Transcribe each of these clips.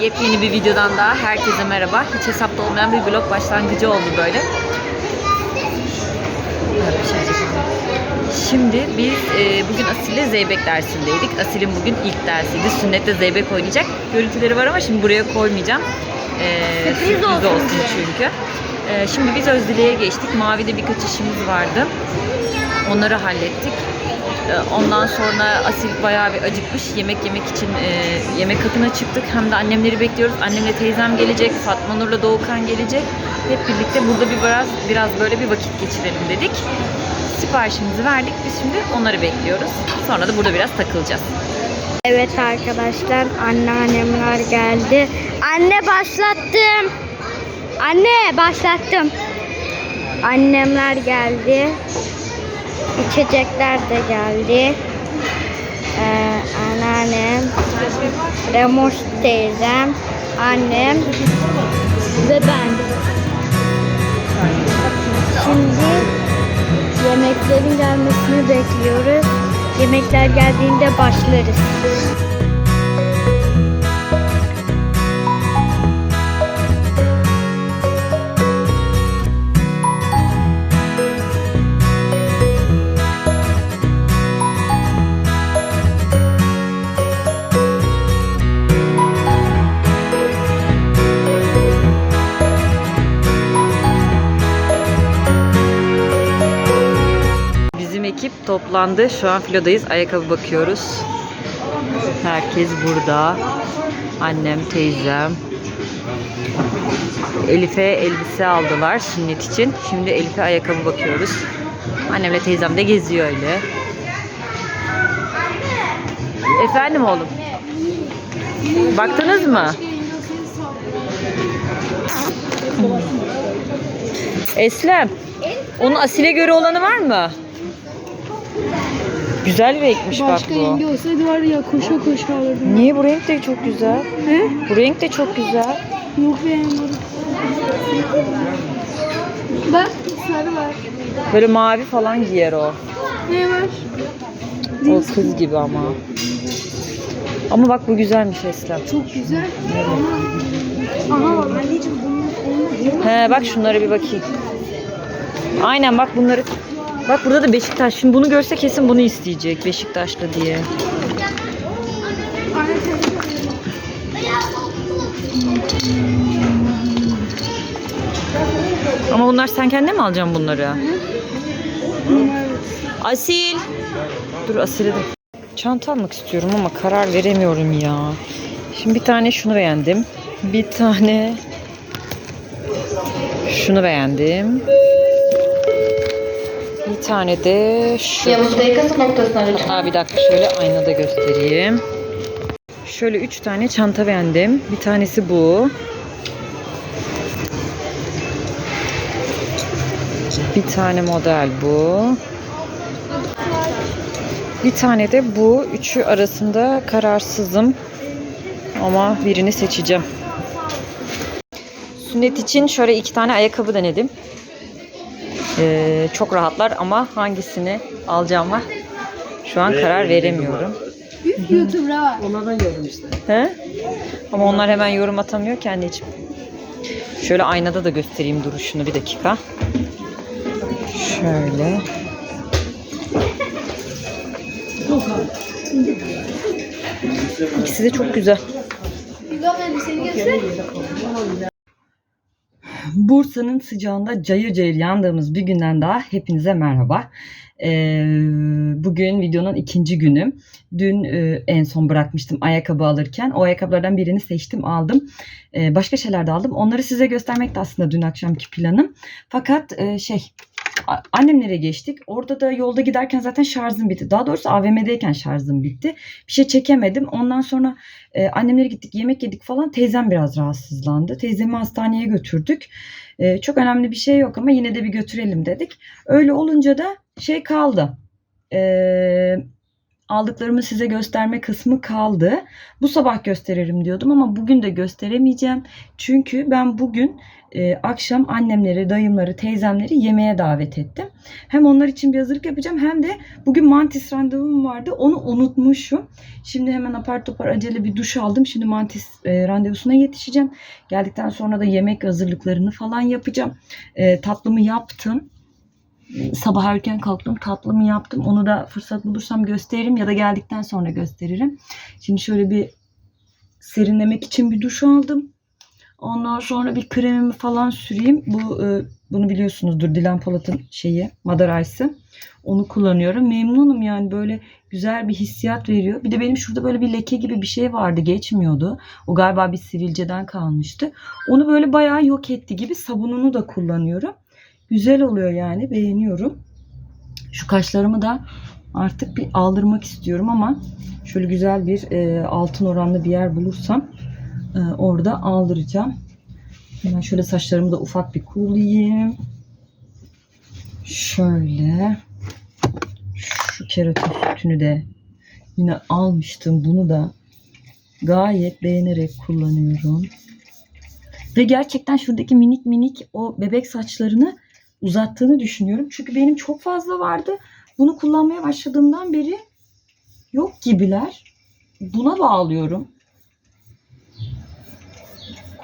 Yepyeni bir videodan daha herkese merhaba. Hiç hesapta olmayan bir vlog başlangıcı oldu böyle. Şimdi biz e, bugün Asil'le Zeybek dersindeydik. Asil'in bugün ilk dersiydi. Sünnette Zeybek oynayacak. Görüntüleri var ama şimdi buraya koymayacağım. E, sürpriz olsun, çünkü. E, şimdi biz Özdile'ye geçtik. Mavi'de birkaç işimiz vardı. Onları hallettik. Ee, Ondan sonra Asil bayağı bir acıkmış. Yemek yemek için e, yemek katına çıktık. Hem de annemleri bekliyoruz. Annemle teyzem gelecek. Fatma Nur'la Doğukan gelecek. Hep birlikte burada bir biraz biraz böyle bir vakit geçirelim dedik. Siparişimizi verdik. Biz şimdi onları bekliyoruz. Sonra da burada biraz takılacağız. Evet arkadaşlar anneannemler geldi. Anne başlattım. Anne başlattım. Annemler geldi. İçecekler de geldi. Ee, anneannem, Remoş teyzem, annem ve ben. Şimdi yemeklerin gelmesini bekliyoruz. Yemekler geldiğinde başlarız. Toplandı. Şu an filodayız. Ayakkabı bakıyoruz. Herkes burada. Annem, teyzem. Elif'e elbise aldılar sünnet için. Şimdi Elif'e ayakkabı bakıyoruz. Annemle teyzem de geziyor öyle. Efendim oğlum. Baktınız mı? Eslem. Onun asile göre olanı var mı? Güzel renkmiş bak Başka bu. rengi olsaydı var ya koşa koşa alırdım. Niye bu renk de çok güzel? He? Bu renk de çok güzel. Yok beğenmedim. Bak sarı var. Böyle mavi falan giyer o. Ne var? O kız gibi ama. Ama bak bu güzelmiş Eslem. Çok güzel. Aha. Anneciğim bunun He bak şunlara bir bakayım. Aynen bak bunları. Bak burada da Beşiktaş. Şimdi bunu görse kesin bunu isteyecek Beşiktaşlı diye. Ama bunlar sen kendine mi alacaksın bunları? Asil. Dur Asil'e de. Çanta almak istiyorum ama karar veremiyorum ya. Şimdi bir tane şunu beğendim. Bir tane şunu beğendim. Bir tane de şu. Yavuz Bey kasa noktasına lütfen. Aa, bir dakika şöyle aynada göstereyim. Şöyle üç tane çanta beğendim. Bir tanesi bu. Bir tane model bu. Bir tane de bu. Üçü arasında kararsızım. Ama birini seçeceğim. Sünnet için şöyle iki tane ayakkabı denedim. Ee, çok rahatlar ama hangisini alacağıma şu an karar veremiyorum. YouTube'da var. He? Ama onlar hemen yorum atamıyor ki anneciğim. Şöyle aynada da göstereyim duruşunu bir dakika. Şöyle. İkisi de çok güzel. Bursa'nın sıcağında cayır cayır yandığımız bir günden daha hepinize merhaba. Ee, bugün videonun ikinci günü. Dün e, en son bırakmıştım ayakkabı alırken. O ayakkabılardan birini seçtim aldım. Ee, başka şeyler de aldım. Onları size göstermek de aslında dün akşamki planım. Fakat e, şey annemlere geçtik. Orada da yolda giderken zaten şarjım bitti. Daha doğrusu AVM'deyken şarjım bitti. Bir şey çekemedim. Ondan sonra e, annemlere gittik yemek yedik falan. Teyzem biraz rahatsızlandı. Teyzemi hastaneye götürdük. E, çok önemli bir şey yok ama yine de bir götürelim dedik. Öyle olunca da şey kaldı. E, aldıklarımı size gösterme kısmı kaldı. Bu sabah gösteririm diyordum ama bugün de gösteremeyeceğim. Çünkü ben bugün e, akşam annemleri, dayımları, teyzemleri yemeğe davet ettim. Hem onlar için bir hazırlık yapacağım hem de bugün mantis randevum vardı. Onu unutmuşum. Şimdi hemen apar topar acele bir duş aldım. Şimdi mantis e, randevusuna yetişeceğim. Geldikten sonra da yemek hazırlıklarını falan yapacağım. E, tatlımı yaptım. Sabah erken kalktım. Tatlımı yaptım. Onu da fırsat bulursam gösteririm ya da geldikten sonra gösteririm. Şimdi şöyle bir serinlemek için bir duş aldım. Ondan sonra bir kremimi falan süreyim. Bu e, bunu biliyorsunuzdur Dilan Polat'ın şeyi, Madar Ice'ı. Onu kullanıyorum. Memnunum yani böyle güzel bir hissiyat veriyor. Bir de benim şurada böyle bir leke gibi bir şey vardı. Geçmiyordu. O galiba bir sivilceden kalmıştı. Onu böyle bayağı yok etti gibi sabununu da kullanıyorum. Güzel oluyor yani. Beğeniyorum. Şu kaşlarımı da artık bir aldırmak istiyorum ama şöyle güzel bir e, altın oranlı bir yer bulursam e, orada aldıracağım. Hemen şöyle saçlarımı da ufak bir kurulayayım. Şöyle. Şu keratin sütünü de yine almıştım. Bunu da gayet beğenerek kullanıyorum. Ve gerçekten şuradaki minik minik o bebek saçlarını uzattığını düşünüyorum. Çünkü benim çok fazla vardı. Bunu kullanmaya başladığımdan beri yok gibiler. Buna bağlıyorum.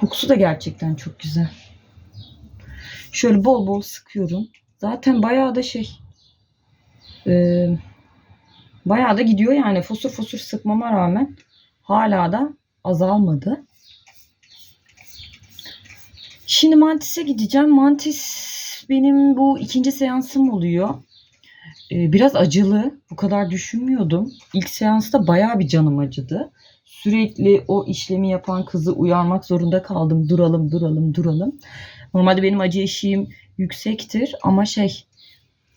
Kokusu da gerçekten çok güzel. Şöyle bol bol sıkıyorum. Zaten bayağı da şey e, bayağı da gidiyor yani fosur fosur sıkmama rağmen hala da azalmadı. Şimdi Mantis'e gideceğim. Mantis benim bu ikinci seansım oluyor. Ee, biraz acılı. Bu kadar düşünmüyordum. İlk seansta bayağı bir canım acıdı. Sürekli o işlemi yapan kızı uyarmak zorunda kaldım. Duralım, duralım, duralım. Normalde benim acı eşiğim yüksektir ama şey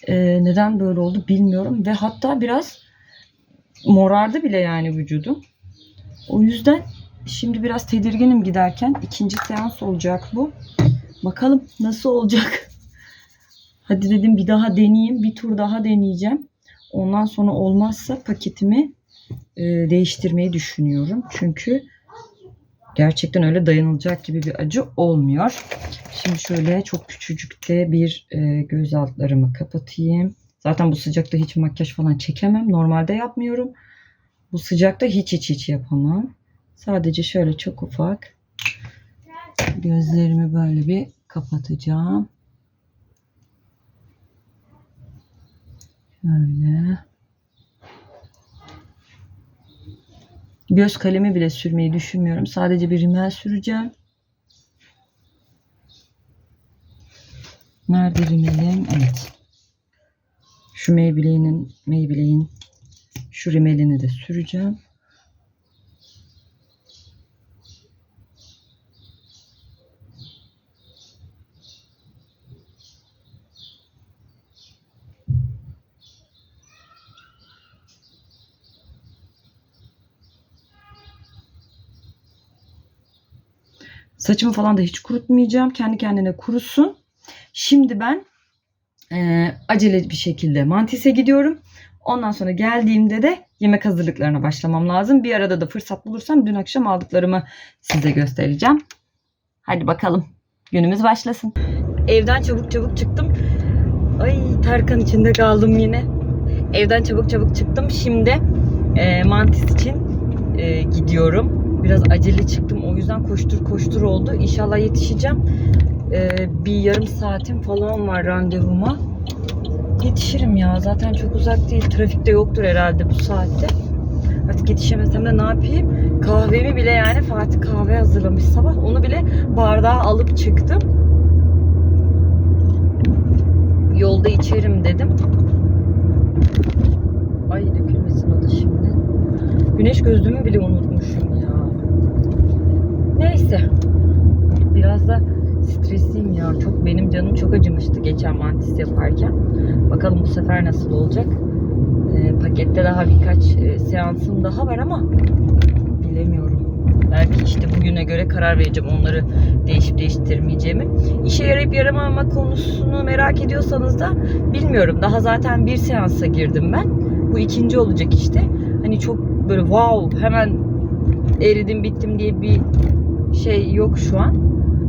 e, neden böyle oldu bilmiyorum ve hatta biraz morardı bile yani vücudum. O yüzden şimdi biraz tedirginim giderken. ikinci seans olacak bu. Bakalım nasıl olacak. Hadi dedim bir daha deneyeyim. Bir tur daha deneyeceğim. Ondan sonra olmazsa paketimi e, değiştirmeyi düşünüyorum. Çünkü gerçekten öyle dayanılacak gibi bir acı olmuyor. Şimdi şöyle çok küçücükte bir e, göz altlarımı kapatayım. Zaten bu sıcakta hiç makyaj falan çekemem. Normalde yapmıyorum. Bu sıcakta hiç hiç hiç yapamam. Sadece şöyle çok ufak gözlerimi böyle bir kapatacağım. Böyle. Göz kalemi bile sürmeyi düşünmüyorum. Sadece bir rimel süreceğim. Nerede rimelim? Evet. Şu Maybelline'in Maybelline şu rimelini de süreceğim. Saçımı falan da hiç kurutmayacağım. Kendi kendine kurusun. Şimdi ben e, acele bir şekilde Mantis'e gidiyorum. Ondan sonra geldiğimde de yemek hazırlıklarına başlamam lazım. Bir arada da fırsat bulursam dün akşam aldıklarımı size göstereceğim. Hadi bakalım. Günümüz başlasın. Evden çabuk çabuk çıktım. Ay Tarkan içinde kaldım yine. Evden çabuk çabuk çıktım. Şimdi e, Mantis için e, gidiyorum. Biraz acele çıktım. O yüzden koştur koştur oldu. İnşallah yetişeceğim. E, bir yarım saatim falan var randevuma. Yetişirim ya. Zaten çok uzak değil. Trafikte yoktur herhalde bu saatte. Artık yetişemesem de ne yapayım? Kahvemi bile yani Fatih kahve hazırlamış sabah. Onu bile bardağa alıp çıktım. Yolda içerim dedim. Ay dökülmesin o da şimdi. Güneş gözlüğümü bile unutmuşum ya. Neyse. Biraz da stresliyim ya. Çok benim canım çok acımıştı geçen mantis yaparken. Bakalım bu sefer nasıl olacak. Ee, pakette daha birkaç e, seansım daha var ama bilemiyorum. Belki işte bugüne göre karar vereceğim onları değişip değiştirmeyeceğimi. İşe yarayıp yaramama konusunu merak ediyorsanız da bilmiyorum. Daha zaten bir seansa girdim ben. Bu ikinci olacak işte. Hani çok böyle wow hemen eridim bittim diye bir şey yok şu an.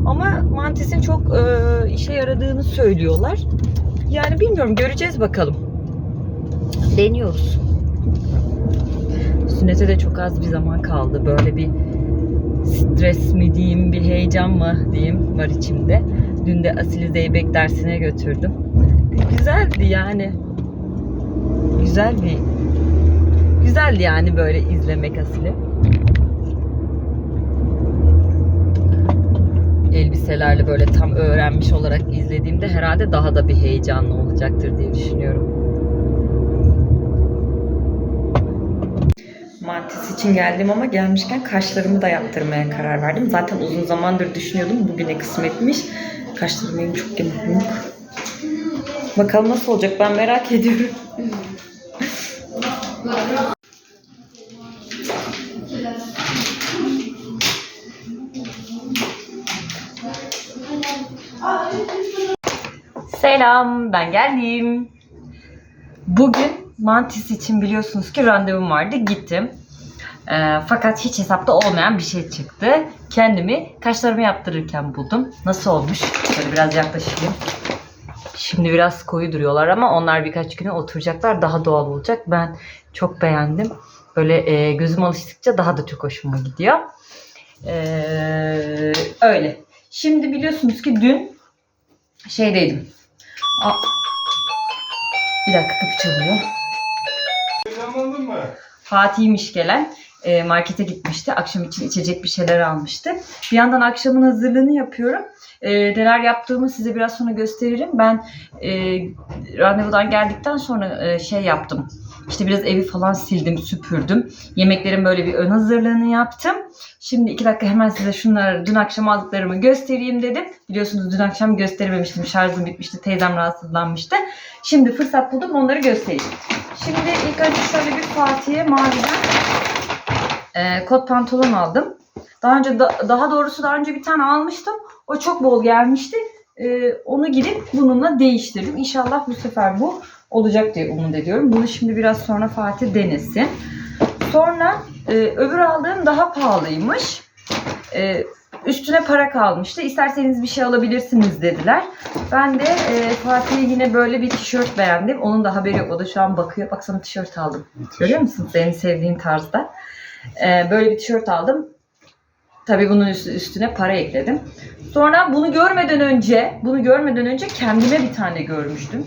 Ama mantisin çok e, işe yaradığını söylüyorlar. Yani bilmiyorum göreceğiz bakalım. Deniyoruz. Sünnete de çok az bir zaman kaldı. Böyle bir stres mi diyeyim, bir heyecan mı diyeyim var içimde. Dün de Asil'i Zeybek dersine götürdüm. Güzeldi yani. Güzel bir güzeldi yani böyle izlemek Asil'i. Elbiselerle böyle tam öğrenmiş olarak izlediğimde herhalde daha da bir heyecanlı olacaktır diye düşünüyorum. Mantis için geldim ama gelmişken kaşlarımı da yaptırmaya karar verdim. Zaten uzun zamandır düşünüyordum. Bugüne kısmetmiş. Kaşlarım benim çok yamuk. Bakalım nasıl olacak ben merak ediyorum. Selam, ben geldim. Bugün Mantis için biliyorsunuz ki randevum vardı. Gittim. Ee, fakat hiç hesapta olmayan bir şey çıktı. Kendimi kaşlarımı yaptırırken buldum. Nasıl olmuş? Şöyle biraz yaklaşayım. Şimdi biraz koyu duruyorlar ama onlar birkaç güne oturacaklar. Daha doğal olacak. Ben çok beğendim. Böyle e, gözüm alıştıkça daha da çok hoşuma gidiyor. Ee, öyle. Şimdi biliyorsunuz ki dün şeydeydim. Aa, bir dakika kapı çalıyor. Heyecanlandın mı? Fatih'miş gelen e, markete gitmişti. Akşam için içecek bir şeyler almıştı. Bir yandan akşamın hazırlığını yapıyorum. E, neler yaptığımı size biraz sonra gösteririm. Ben e, randevudan geldikten sonra e, şey yaptım. İşte biraz evi falan sildim, süpürdüm. Yemeklerin böyle bir ön hazırlığını yaptım. Şimdi iki dakika hemen size şunları dün akşam aldıklarımı göstereyim dedim. Biliyorsunuz dün akşam gösterememiştim. Şarjım bitmişti. Teyzem rahatsızlanmıştı. Şimdi fırsat buldum onları göstereyim. Şimdi ilk önce şöyle bir Fatih'e maviden e, kot pantolon aldım. Daha önce da- daha doğrusu daha önce bir tane almıştım. O çok bol gelmişti. E, onu gidip bununla değiştirdim. İnşallah bu sefer bu olacak diye umut ediyorum. Bunu şimdi biraz sonra Fatih denesin. Sonra e, öbür aldığım daha pahalıymış. E, üstüne para kalmıştı. İsterseniz bir şey alabilirsiniz dediler. Ben de e, Fatih'e yine böyle bir tişört beğendim. Onun da haberi yok. O da şu an bakıyor. Bak sana tişört aldım. Görüyor musun? Senin sevdiğin tarzda. E, böyle bir tişört aldım. Tabii bunun üst- üstüne para ekledim. Sonra bunu görmeden önce, bunu görmeden önce kendime bir tane görmüştüm.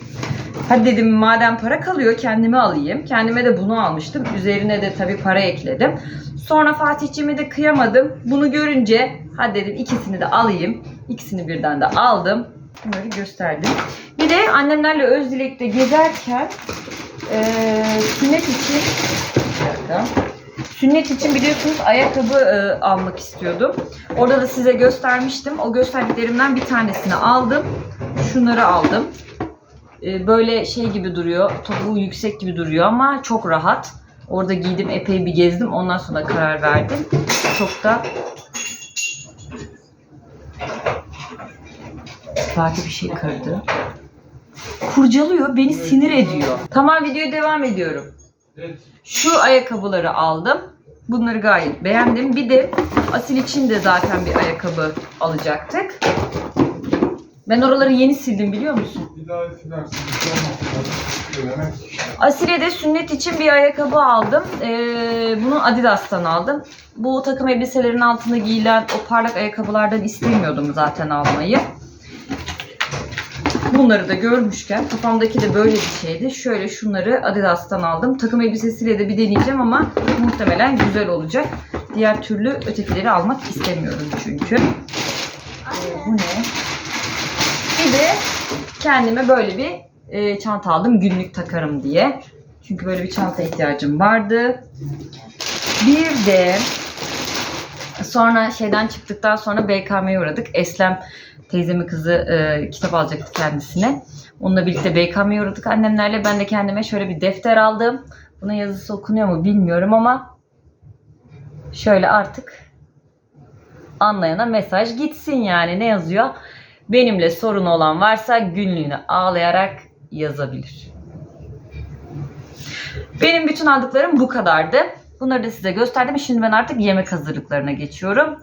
Hadi dedim madem para kalıyor kendime alayım. Kendime de bunu almıştım. Üzerine de tabii para ekledim. Sonra Fatih'cime de kıyamadım. Bunu görünce hadi dedim ikisini de alayım. İkisini birden de aldım. Bunları gösterdim. Bir de annemlerle Özdilek'te gezerken eee sünnet için bir dakika. Sünnet için biliyorsunuz ayakkabı e, almak istiyordum. Orada da size göstermiştim. O gösterdiklerimden bir tanesini aldım. Şunları aldım. E, böyle şey gibi duruyor. Topuğu yüksek gibi duruyor ama çok rahat. Orada giydim epey bir gezdim. Ondan sonra karar verdim. Çok da Fatih bir şey kırdı. Kurcalıyor, beni sinir ediyor. Tamam videoya devam ediyorum. Evet. Şu ayakkabıları aldım. Bunları gayet beğendim. Bir de Asil için de zaten bir ayakkabı alacaktık. Ben oraları yeni sildim biliyor musun? Bir daha silersin. Asil'e de sünnet için bir ayakkabı aldım. Ee, bunu Adidas'tan aldım. Bu takım elbiselerin altına giyilen o parlak ayakkabılardan istemiyordum zaten almayı. Bunları da görmüşken kafamdaki de böyle bir şeydi. Şöyle şunları Adidas'tan aldım. Takım elbisesiyle de bir deneyeceğim ama muhtemelen güzel olacak. Diğer türlü ötekileri almak istemiyorum çünkü. Ee, bu ne? Bir de kendime böyle bir e, çanta aldım günlük takarım diye. Çünkü böyle bir çanta ihtiyacım vardı. Bir de sonra şeyden çıktıktan sonra BKM'ye uğradık. Eslem teyzemin kızı e, kitap alacaktı kendisine. Onunla birlikte BKM'ye uğradık annemlerle. Ben de kendime şöyle bir defter aldım. Bunun yazısı okunuyor mu bilmiyorum ama şöyle artık anlayana mesaj gitsin yani ne yazıyor? Benimle sorun olan varsa günlüğünü ağlayarak yazabilir. Benim bütün aldıklarım bu kadardı. Bunları da size gösterdim. Şimdi ben artık yemek hazırlıklarına geçiyorum.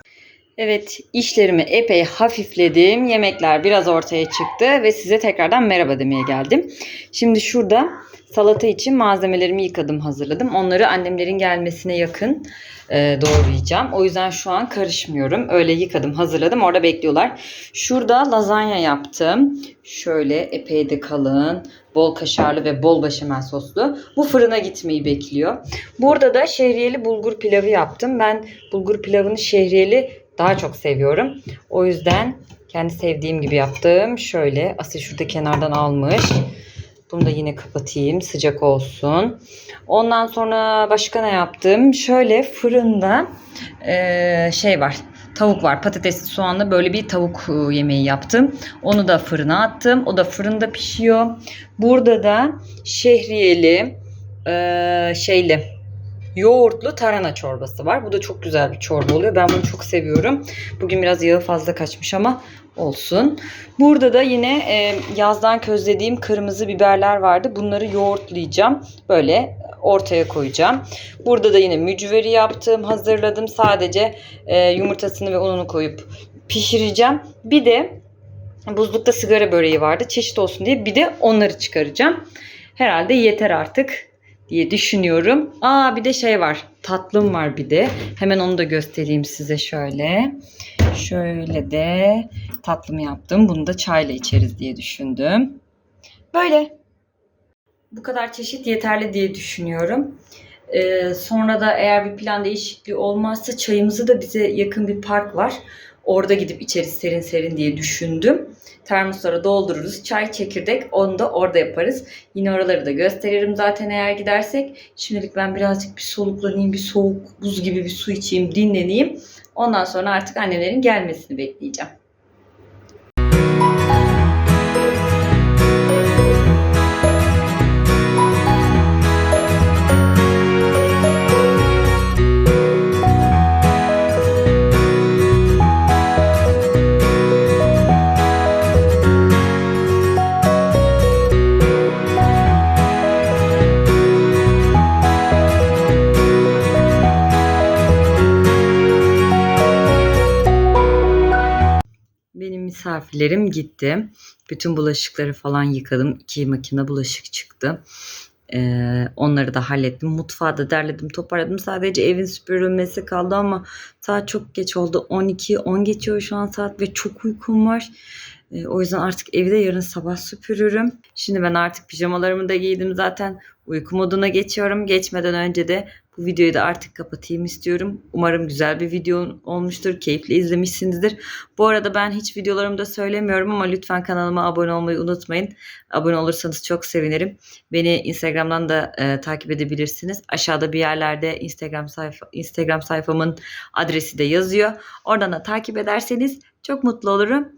Evet, işlerimi epey hafifledim. Yemekler biraz ortaya çıktı ve size tekrardan merhaba demeye geldim. Şimdi şurada salata için malzemelerimi yıkadım, hazırladım. Onları annemlerin gelmesine yakın e, doğrayacağım. O yüzden şu an karışmıyorum. Öyle yıkadım, hazırladım. Orada bekliyorlar. Şurada lazanya yaptım. Şöyle epey de kalın, bol kaşarlı ve bol beşamel soslu. Bu fırına gitmeyi bekliyor. Burada da şehriyeli bulgur pilavı yaptım. Ben bulgur pilavını şehriyeli daha çok seviyorum. O yüzden kendi sevdiğim gibi yaptım. Şöyle Asil şurada kenardan almış. Bunu da yine kapatayım sıcak olsun. Ondan sonra başka ne yaptım? Şöyle fırında eee, şey var. Tavuk var. Patatesli soğanlı böyle bir tavuk e, yemeği yaptım. Onu da fırına attım. O da fırında pişiyor. Burada da şehriyeli eee, şeyli yoğurtlu tarhana çorbası var. Bu da çok güzel bir çorba oluyor. Ben bunu çok seviyorum. Bugün biraz yağı fazla kaçmış ama olsun. Burada da yine e, yazdan közlediğim kırmızı biberler vardı. Bunları yoğurtlayacağım. Böyle ortaya koyacağım. Burada da yine mücveri yaptım, hazırladım. Sadece e, yumurtasını ve ununu koyup pişireceğim. Bir de buzlukta sigara böreği vardı. Çeşit olsun diye bir de onları çıkaracağım. Herhalde yeter artık diye düşünüyorum. Aa bir de şey var. Tatlım var bir de. Hemen onu da göstereyim size şöyle. Şöyle de tatlımı yaptım. Bunu da çayla içeriz diye düşündüm. Böyle. Bu kadar çeşit yeterli diye düşünüyorum. Ee, sonra da eğer bir plan değişikliği olmazsa çayımızı da bize yakın bir park var. Orada gidip içeriz serin serin diye düşündüm. Termoslara doldururuz. Çay, çekirdek onu da orada yaparız. Yine oraları da gösteririm zaten eğer gidersek. Şimdilik ben birazcık bir soluklanayım, bir soğuk buz gibi bir su içeyim, dinleneyim. Ondan sonra artık annelerin gelmesini bekleyeceğim. Misafirlerim gitti. Bütün bulaşıkları falan yıkadım. İki makine bulaşık çıktı. Ee, onları da hallettim. Mutfağı da derledim, toparladım. Sadece evin süpürülmesi kaldı ama saat çok geç oldu. 12, 10 geçiyor şu an saat ve çok uykum var. Ee, o yüzden artık evi de yarın sabah süpürürüm. Şimdi ben artık pijamalarımı da giydim zaten. Uyku moduna geçiyorum. Geçmeden önce de bu videoyu da artık kapatayım istiyorum. Umarım güzel bir video olmuştur. Keyifle izlemişsinizdir. Bu arada ben hiç videolarımda söylemiyorum ama lütfen kanalıma abone olmayı unutmayın. Abone olursanız çok sevinirim. Beni Instagram'dan da e, takip edebilirsiniz. Aşağıda bir yerlerde Instagram sayfa Instagram sayfamın adresi de yazıyor. Oradan da takip ederseniz çok mutlu olurum.